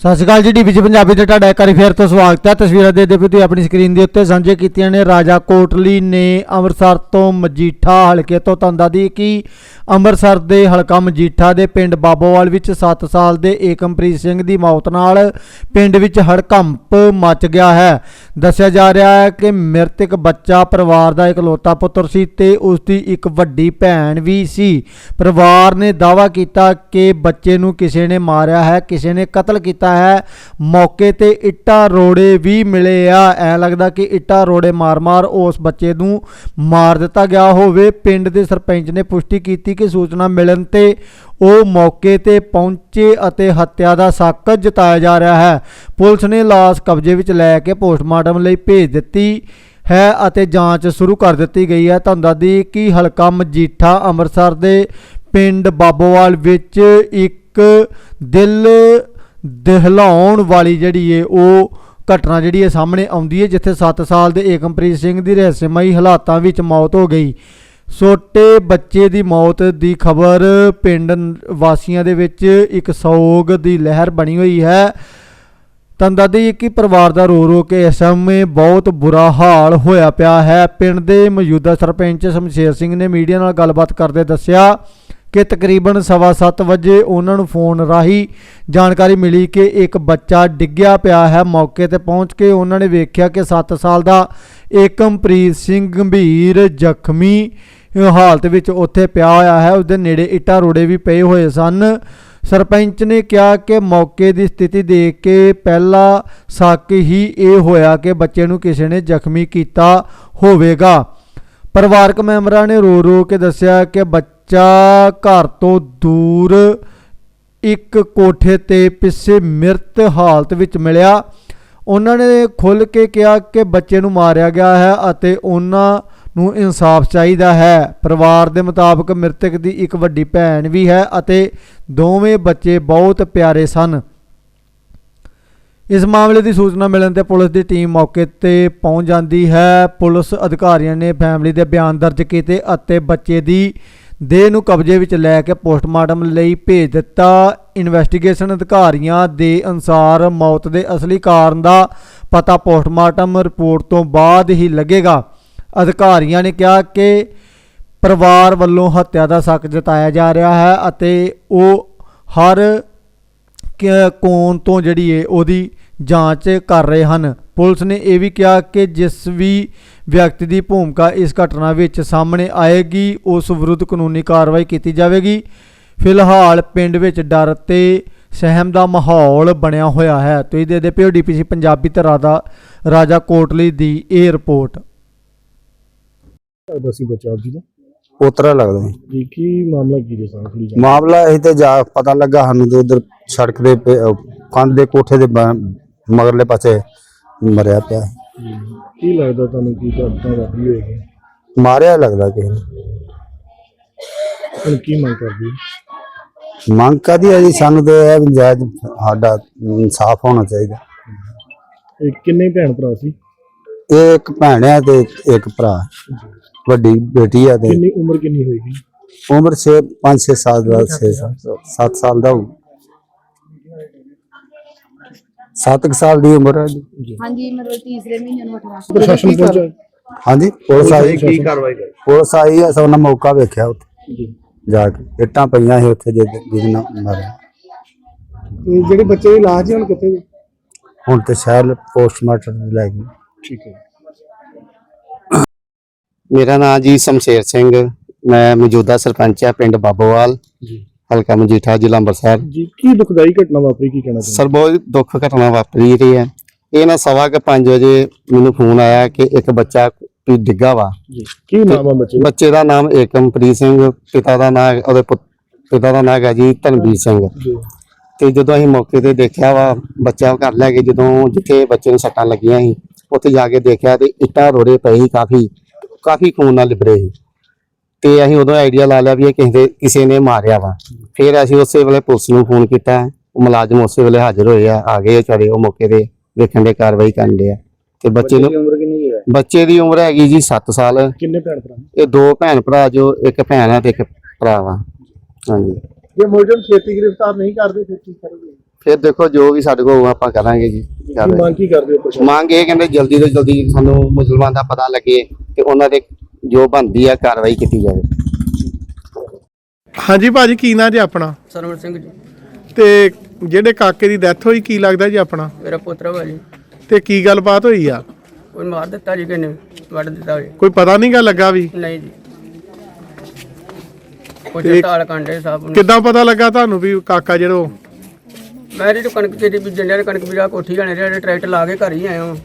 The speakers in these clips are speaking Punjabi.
ਸਤਿ ਸ਼੍ਰੀ ਅਕਾਲ ਜੀ ਡੀਬੀਜੀ ਪੰਜਾਬੀ ਤੇ ਤੁਹਾਡਾ ਇੱਕ ਵਾਰੀ ਫੇਰ ਤੋਂ ਸਵਾਗਤ ਹੈ। ਤਸਵੀਰਾਂ ਦੇ ਦੇ ਤੁਸੀਂ ਆਪਣੀ ਸਕਰੀਨ ਦੇ ਉੱਤੇ। ਸਾਂਝੇ ਕੀਤੀਆਂ ਨੇ ਰਾਜਾ ਕੋਟਲੀ ਨੇ ਅੰਮ੍ਰਿਤਸਰ ਤੋਂ ਮਜੀਠਾ ਹਲਕੇ ਤੋਂ। ਤੰਦਾ ਦੀ ਕਿ ਅੰਮ੍ਰਿਤਸਰ ਦੇ ਹਲਕਾ ਮਜੀਠਾ ਦੇ ਪਿੰਡ ਬਾਬੋਵਾਲ ਵਿੱਚ 7 ਸਾਲ ਦੇ ਏਕਮਪ੍ਰੀਤ ਸਿੰਘ ਦੀ ਮੌਤ ਨਾਲ ਪਿੰਡ ਵਿੱਚ ਹੜਕੰਪ ਮਚ ਗਿਆ ਹੈ। ਦੱਸਿਆ ਜਾ ਰਿਹਾ ਹੈ ਕਿ ਮ੍ਰਿਤਕ ਬੱਚਾ ਪਰਿਵਾਰ ਦਾ ਇਕਲੌਤਾ ਪੁੱਤਰ ਸੀ ਤੇ ਉਸ ਦੀ ਇੱਕ ਵੱਡੀ ਭੈਣ ਵੀ ਸੀ। ਪਰਿਵਾਰ ਨੇ ਦਾਅਵਾ ਕੀਤਾ ਕਿ ਬੱਚੇ ਨੂੰ ਕਿਸੇ ਨੇ ਮਾਰਿਆ ਹੈ, ਕਿਸੇ ਨੇ ਕਤਲ ਕੀਤਾ ਹੈ। ਮੌਕੇ ਤੇ ਇੱਟਾਂ ਰੋੜੇ ਵੀ ਮਿਲੇ ਆ। ਐ ਲੱਗਦਾ ਕਿ ਇੱਟਾਂ ਰੋੜੇ ਮਾਰ-ਮਾਰ ਉਸ ਬੱਚੇ ਨੂੰ ਮਾਰ ਦਿੱਤਾ ਗਿਆ ਹੋਵੇ। ਪਿੰਡ ਦੇ ਸਰਪੰਚ ਨੇ ਪੁਸ਼ਟੀ ਕੀਤੀ ਕਿ ਸੂਚਨਾ ਮਿਲਣ ਤੇ ਉਹ ਮੌਕੇ ਤੇ ਪਹੁੰਚੇ ਅਤੇ ਹੱਤਿਆ ਦਾ ਸ਼ੱਕ ਜਤਾਇਆ ਜਾ ਰਿਹਾ ਹੈ। ਪੁਲਿਸ ਨੇ ਲਾਸ਼ ਕਬਜ਼ੇ ਵਿੱਚ ਲੈ ਕੇ ਪੋਸਟਮਾਰਟਮ ਲਈ ਭੇਜ ਦਿੱਤੀ ਹੈ ਅਤੇ ਜਾਂਚ ਸ਼ੁਰੂ ਕਰ ਦਿੱਤੀ ਗਈ ਹੈ। ਤੁਹਾਨੂੰ ਦੱਸਦੀ ਕਿ ਹਲਕਾ ਮਜੀਠਾ ਅੰਮ੍ਰਿਤਸਰ ਦੇ ਪਿੰਡ ਬਾਬੋਵਾਲ ਵਿੱਚ ਇੱਕ ਦਿਲ ਦਹਿਲਾਉਣ ਵਾਲੀ ਜਿਹੜੀ ਏ, ਉਹ ਘਟਨਾ ਜਿਹੜੀ ਹੈ ਸਾਹਮਣੇ ਆਉਂਦੀ ਹੈ ਜਿੱਥੇ 7 ਸਾਲ ਦੇ ਏਕਮਪ੍ਰੀਤ ਸਿੰਘ ਦੀ ਰਹੱਸਮਈ ਹਾਲਾਤਾਂ ਵਿੱਚ ਮੌਤ ਹੋ ਗਈ। ਛੋਟੇ ਬੱਚੇ ਦੀ ਮੌਤ ਦੀ ਖਬਰ ਪਿੰਡ ਵਾਸੀਆਂ ਦੇ ਵਿੱਚ ਇੱਕ ਸੋਗ ਦੀ ਲਹਿਰ ਬਣੀ ਹੋਈ ਹੈ। ਤਾਂ ਦੱਸ ਕਿ ਪਰਿਵਾਰ ਦਾ ਰੋ ਰੋ ਕੇ ਇਸ ਸਮੇਂ ਬਹੁਤ ਬੁਰਾ ਹਾਲ ਹੋਇਆ ਪਿਆ ਹੈ। ਪਿੰਡ ਦੇ ਮੌਜੂਦਾ ਸਰਪੰਚ ਸ਼ਮਸ਼ੇਰ ਸਿੰਘ ਨੇ ਮੀਡੀਆ ਨਾਲ ਗੱਲਬਾਤ ਕਰਦੇ ਦੱਸਿਆ ਕਿ ਤਕਰੀਬਨ ਸਵਾ ਸੱਤ ਵਜੇ ਉਹਨਾਂ ਨੂੰ ਫੋਨ ਰਾਹੀਂ ਜਾਣਕਾਰੀ ਮਿਲੀ ਕਿ ਇੱਕ ਬੱਚਾ ਡਿੱਗਿਆ ਪਿਆ ਹੈ। ਮੌਕੇ ਤੇ ਪਹੁੰਚ ਕੇ ਉਹਨਾਂ ਨੇ ਵੇਖਿਆ ਕਿ 7 ਸਾਲ ਦਾ ਏਕਮਪ੍ਰੀਤ ਸਿੰਘ ਗੰਭੀਰ ਜ਼ਖਮੀ ਹਾਲਤ ਵਿੱਚ ਉੱਥੇ ਪਿਆ ਹੋਇਆ ਹੈ। ਉਸਦੇ ਨੇੜੇ ਇੱਟਾਂ ਰੋੜੇ ਵੀ ਪਏ ਹੋਏ ਸਨ। ਸਰਪੰਚ ਨੇ ਕਿਹਾ ਕਿ ਮੌਕੇ ਦੀ ਸਥਿਤੀ ਦੇਖ ਕੇ ਪਹਿਲਾ ਸ਼ੱਕ ਹੀ ਇਹ ਹੋਇਆ ਕਿ ਬੱਚੇ ਨੂੰ ਕਿਸੇ ਨੇ ਜ਼ਖਮੀ ਕੀਤਾ ਹੋਵੇਗਾ। ਪਰਿਵਾਰਕ ਮੈਂਬਰਾਂ ਨੇ ਰੋ ਰੋ ਕੇ ਦੱਸਿਆ ਕਿ ਬੱਚਾ ਘਰ ਤੋਂ ਦੂਰ ਇੱਕ ਕੋਠੇ ਤੇ ਪਿੱਛੇ ਮ੍ਰਿਤ ਹਾਲਤ ਵਿੱਚ ਮਿਲਿਆ। ਉਹਨਾਂ ਨੇ ਖੁੱਲ ਕੇ ਕਿਹਾ ਕਿ ਬੱਚੇ ਨੂੰ ਮਾਰਿਆ ਗਿਆ ਹੈ ਅਤੇ ਉਹਨਾਂ ਨੂੰ ਇਨਸਾਫ ਚਾਹੀਦਾ ਹੈ। ਪਰਿਵਾਰ ਦੇ ਮੁਤਾਬਕ ਮ੍ਰਿਤਕ ਦੀ ਇੱਕ ਵੱਡੀ ਭੈਣ ਵੀ ਹੈ ਅਤੇ ਦੋਵੇਂ ਬੱਚੇ ਬਹੁਤ ਪਿਆਰੇ ਸਨ। ਇਸ ਮਾਮਲੇ ਦੀ ਸੂਚਨਾ ਮਿਲਣ ਤੇ ਪੁਲਿਸ ਦੀ ਟੀਮ ਮੌਕੇ ਤੇ ਪਹੁੰਚ ਜਾਂਦੀ ਹੈ। ਪੁਲਿਸ ਅਧਿਕਾਰੀਆਂ ਨੇ ਫੈਮਿਲੀ ਦੇ ਬਿਆਨ ਦਰਜ ਕੀਤੇ ਅਤੇ ਬੱਚੇ ਦੀ ਦੇਹ ਨੂੰ ਕਬਜ਼ੇ ਵਿੱਚ ਲੈ ਕੇ ਪੋਸਟਮਾਰਟਮ ਲਈ ਭੇਜ ਦਿੱਤਾ। ਇਨਵੈਸਟੀਗੇਸ਼ਨ ਅਧਿਕਾਰੀਆਂ ਦੇ ਅਨਸਾਰ ਮੌਤ ਦੇ ਅਸਲੀ ਕਾਰਨ ਦਾ ਪਤਾ ਪੋਸਟਮਾਰਟਮ ਰਿਪੋਰਟ ਤੋਂ ਬਾਅਦ ਹੀ ਲੱਗੇਗਾ। ਅਧਿਕਾਰੀਆਂ ਨੇ ਕਿਹਾ ਕਿ ਪਰਿਵਾਰ ਵੱਲੋਂ ਹੱਤਿਆ ਦਾ ਸ਼ੱਕ ਜਤਾਇਆ ਜਾ ਰਿਹਾ ਹੈ ਅਤੇ ਉਹ ਹਰ ਕਿ- ਕੋਣ ਤੋਂ ਜਿਹੜੀ ਏ ਉਹਦੀ ਜਾਂਚ ਕਰ ਰਹੇ ਹਨ। ਪੁਲਿਸ ਨੇ ਇਹ ਵੀ ਕਿਹਾ ਕਿ ਜਿਸ ਵੀ ਵਿਅਕਤੀ ਦੀ ਭੂਮਿਕਾ ਇਸ ਘਟਨਾ ਵਿੱਚ ਸਾਹਮਣੇ ਆਏਗੀ, ਉਸ ਵਿਰੁੱਧ ਕਾਨੂੰਨੀ ਕਾਰਵਾਈ ਕੀਤੀ ਜਾਵੇਗੀ। ਫਿਲਹਾਲ ਪਿੰਡ ਵਿੱਚ ਡਰ ਤੇ ਸਹਿਮ ਦਾ ਮਾਹੌਲ ਬਣਿਆ ਹੋਇਆ ਹੈ। ਤੁਸੀਂ ਦੇ ਦੇ ਪਿਓ ਡੀਪੀਸੀ ਪੰਜਾਬੀ ਤੇ ਰਾਜਾ ਰਾਜਾ ਕੋਟਲੀ ਦੀ ਇਹ ਰਿਪੋਰਟ। ਲੱਗਦਾ ਸੀ ਬੱਚਾ ਜੀ ਦਾ? ਪੋਤਰਾ ਲੱਗਦਾ ਸੀ ਜੀ ਕੀ ਮਾਮਲਾ ਕੀ ਜੇ ਸਾਂ ਖੜੀ ਜਾ ਮਾਮਲਾ ਇਹ ਤੇ ਜਾ ਪਤਾ ਲੱਗਾ ਸਾਨੂੰ ਤੇ ਉਧਰ ਸੜਕ ਦੇ ਪੇ- ਅਹ ਕੰਧ ਦੇ ਕੋਠੇ ਦੇ ਬ- ਮਗਰਲੇ ਪਾਸੇ ਮਰਿਆ ਪਿਆ। ਸੀ। ਕੀ ਲੱਗਦਾ ਤੁਹਾਨੂੰ ਕੀ ਘਟਨਾ ਵਾਪਰੀ ਹੋਏਗੀ ਮਾਰਿਆ ਲੱਗਦਾ ਕਿ ਹੁਣ ਕੀ ਮੰਗ ਕਰਦੀ ਮੰਗ ਕਾਦੀ ਹੈ ਜੀ? ਸਾਨੂੰ ਤੇ ਇਹ ਵੀ ਜਾਇਜ਼ ਸਾਡਾ ਇਨਸਾਫ ਹੋਣਾ ਚਾਹੀਦਾ। ਇਹ ਕਿੰਨੇ ਭੈਣ ਭਰਾ ਸੀ? ਇਹ ਇੱਕ ਭੈਣ ਹੈ ਤੇ ਇੱਕ ਭਰਾ। ਵੱਡੀ ਬੇਟੀ ਹੈ ਤੇ ਕਿੰਨੀ ਉਮਰ ਕਿੰਨੀ ਹੋਏਗੀ ਉਮਰ 6 5 6 ਸਾਲ ਦਾ 6 7 ਸਾਲ ਦਾ 7 ਸਾਲ ਦੀ ਉਮਰ ਹੈ ਜੀ। ਹਾਂਜੀ ਮਤਲਬ ਤੀਸਰੇ ਮਹੀਨੇ ਨੂੰ 18 ਪ੍ਰਸ਼ਾਸਨ ਪਹੁੰਚਾ ਹਾਂਜੀ ਪੁਲਿਸ ਆਈ। ਕੀ ਕਾਰਵਾਈ ਕਰ? ਪੁਲਿਸ ਆਈ ਹੈ ਸਭ ਨੇ ਮੌਕਾ ਵੇਖਿਆ ਉੱਥੇ। ਜੀ। ਜਾ ਕੇ ਇੱਟਾਂ ਪਈਆਂ ਸੀ ਉੱਥੇ ਨਾਲ ਮਾਰਿਆ। ਜਿਹੜੇ ਬੱਚੇ ਦੀ ਲਾਸ਼ ਹੁਣ ਕਿੱਥੇ ਹੁਣ ਤੇ ਸ਼ਾਇਦ ਪੋਸਟਮਾਰਟਮ ਲੈ ਗਏ। ਠੀਕ ਹੈ। ਮੇਰਾ ਨਾਮ ਜੀ ਸ਼ਮਸ਼ੇਰ ਸਿੰਘ ਮੈਂ ਮੌਜੂਦਾ ਸਰਪੰਚ ਆ ਪਿੰਡ ਬਾਬੋਵਾਲ ਜੀ। ਹਲਕਾ ਮਜੀਠਾ ਜ਼ਿਲ੍ਹਾ ਅੰਮ੍ਰਿਤਸਰ ਜੀ ਕੀ ਦੁਖਦਾਈ ਘਟਨਾ ਵਾਪਰੀ ਕੀ ਕਹਿਣਾ ਚਾਹੁੰਦੇ? ਸਰ ਬਹੁਤ ਦੁੱਖ ਘਟਨਾ ਵਾਪਰੀ ਰਹੀ ਹੈ। ਇਹ ਨਾ ਸਵਾ ਕੇ 5 ਵਜੇ ਮੈਨੂੰ ਫੋਨ ਆਇਆ ਕਿ ਇੱਕ ਬੱਚਾ ਡਿੱਗਾ ਵਾ। ਜੀ। ਕੀ ਨਾਮ ਆ ਬੱਚੇ ਦਾ? ਬੱਚੇ ਦਾ ਨਾਮ ਏਕਮਪ੍ਰੀਤ ਸਿੰਘ ਪਿਤਾ ਦਾ ਨਾਮ ਉਹਦੇ ਪੁੱਤ- ਪਿਤਾ ਦਾ ਨਾਮ ਹੈਗਾ ਜੀ ਧਨਵੀਰ ਸਿੰਘ। ਜੀ। ਤੇ ਜਦੋਂ ਅਸੀਂ ਮੌਕੇ ਤੇ ਦੇਖਿਆ ਵਾ ਬੱਚਾ ਘਰ ਲੈ ਕੇ ਜਦੋਂ ਜਿੱਥੇ ਬੱਚੇ ਨੂੰ ਸੱਟਾਂ ਲੱਗੀਆਂ ਸੀ ਉੱਥੇ ਜਾ ਕੇ ਦੇਖਿਆ ਤੇ ਇੱਟਾਂ ਰੋੜੇ ਪਏ ਸੀ ਕਾਫੀ। ਕਾਫੀ ਖੂਨ ਨਾਲ ਲਿਬੜੇ ਸੀ। ਤੇ ਅਸੀਂ ਉਦੋਂ ਆਈਡੀਆ ਲਾ ਲਿਆ ਵੀ ਇਹ ਕਿਸੇ ਦੇ ਕਿਸੇ ਨੇ ਮਾਰਿਆ ਵਾ। ਫਿਰ ਅਸੀਂ ਉਸੇ ਵੇਲੇ ਪੁਲਿਸ ਨੂੰ ਫੋਨ ਕੀਤਾ। ਉਹ ਮੁਲਾਜ਼ਮ ਉਸੇ ਵੇਲੇ ਹਾਜ਼ਰ ਹੋਏ ਆ। ਆ ਗਏ ਵਿਚਾਰੇ ਉਹ ਮੌਕੇ ਤੇ ਵੇਖਣ ਦੇ ਕਾਰਵਾਈ ਕਰਨ ਦੇ ਆ। ਤੇ ਬੱਚੇ ਦੀ ਨੂੰ ਉਮਰ ਕਿੰਨੀ ਹੈ? ਬੱਚੇ ਦੀ ਉਮਰ ਹੈਗੀ ਜੀ 7 ਸਾਲ। ਕਿੰਨੇ ਭੈਣ ਭਰਾ ਇਹ ਦੋ ਭੈਣ ਭਰਾ ਜੋ ਇੱਕ ਭੈਣ ਆ ਤੇ ਇੱਕ ਭਰਾ ਵਾ। ਹਾਂਜੀ। ਜੇ ਮੁਲਜ਼ਮ ਛੇਤੀ ਗ੍ਰਿਫਤਾਰ ਨਹੀਂ ਕਰਦੇ ਫਿਰ ਕੀ ਕਰੋਗੇ ਫਿਰ ਦੇਖੋ ਜੋ ਵੀ ਸਾਡੇ ਕੋਲ ਹੋਊ ਆਪਾਂ ਕਰਾਂਗੇ ਜੀ। ਮੰਗ ਕੀ ਕਰਦੇ ਹੋ ਮੰਗ ਇਹ ਕਹਿੰਦੇ ਜਲਦੀ ਤੋਂ ਜਲਦੀ ਸਾਨੂੰ ਮੁਸਲਮਾਨ ਦਾ ਪਤਾ ਲੱਗੇ। ਤੇ ਉਹਨਾਂ ਦੇ ਜੋ ਬਣਦੀ ਆ ਕਾਰਵਾਈ ਕੀਤੀ ਜਾਵੇ। ਹਾਂਜੀ ਭਾਜੀ ਕੀ ਨਾਂ ਜੀ ਆਪਣਾ? ਸਰਵਣ ਸਿੰਘ ਜੀ। ਤੇ ਜਿਹੜੇ ਕਾਕੇ ਦੀ ਡੈਥ ਹੋਈ ਕੀ ਲੱਗਦਾ ਜੀ ਆਪਣਾ? ਮੇਰਾ ਪੁੱਤਰ ਵਾ ਜੀ। ਤੇ ਕੀ ਗੱਲਬਾਤ ਹੋਈ ਆ? ਕੋਈ ਮਾਰ ਦਿੱਤਾ ਜੀ ਕਿਨੇ ਵੱਢ ਦਿੱਤਾ ਜੀ। ਕੋਈ ਪਤਾ ਨਹੀਂ ਗਾ ਲੱਗਾ ਵੀ? ਨਹੀਂ ਜੀ। ਕੋਈ ਤੇ- ਟਾਲ ਕਾਂਡੇ ਸਾਹਿਬ ਨੂੰ। ਕਿੱਦਾਂ ਪਤਾ ਲੱਗਾ ਤੁਹਾਨੂੰ ਵੀ ਕਾਕਾ ਜਿਹੜਾ ਮੈਂ ਜਿਹੜੀ ਕਣਕ ਤੇਰੀ ਬੀਜਣ ਡਿਆ ਕਣਕ ਬੀਜਾ ਕੋਠੀ ਜਾਣੇ ਜਿਹੜੇ ਟਰੈਕਟਰ ਲਾ ਕੇ ਘਰ ਹੀ ਆਇਆ ਹਾਂ।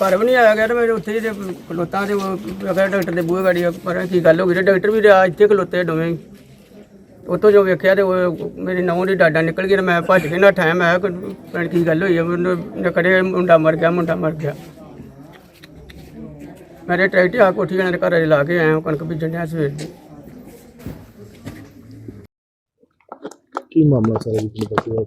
ਘਰ ਵੀ ਨਹੀਂ ਆਇਆ ਗਿਆ ਤੇ ਮੈਂ ਉੱਥੇ ਹੀ ਖਲੋਤਾ ਤੇ ਉਹ ਅਗਰ ਡਾਕਟਰ ਦੇ ਬੂਹੇ ਗਾੜੀ ਪਰ ਕੀ ਗੱਲ ਹੋ ਗਈ ਤੇ ਡਾਕਟਰ ਵੀ ਰਿਹਾ ਇੱਥੇ ਖਲੋਤੇ ਦੋਵੇਂ ਉੱਥੋਂ ਜੋ ਵੇਖਿਆ ਤੇ ਉਹ ਮੇਰੀ ਨੌਂ ਦੀ ਡਾਡਾ ਨਿਕਲ ਗਈ ਤੇ ਮੈਂ ਭੱਜ ਕੇ ਨਾ ਠਾਇਆ ਮੈਂ ਕਿਹਾ ਕੀ ਗੱਲ ਹੋਈ ਆ ਮੈਨੂੰ ਮੁੰਡਾ ਮਰ ਗਿਆ, ਮੁੰਡਾ ਮਰ ਗਿਆ। ਮੇਰੇ ਟਰੈਕਟਰ ਆ ਕੋਠੀ ਜਾਣੇ ਦੇ ਘਰ ਲਾ ਕੇ ਆਇਆ ਕਣਕ ਬੀਜਣ ਡਿਆ ਸਵੇਰ ਦੀ। ਕੀ ਮਾਮਲਾ ਸਾਰਾ ਜੀ ਤੁਹਾਨੂੰ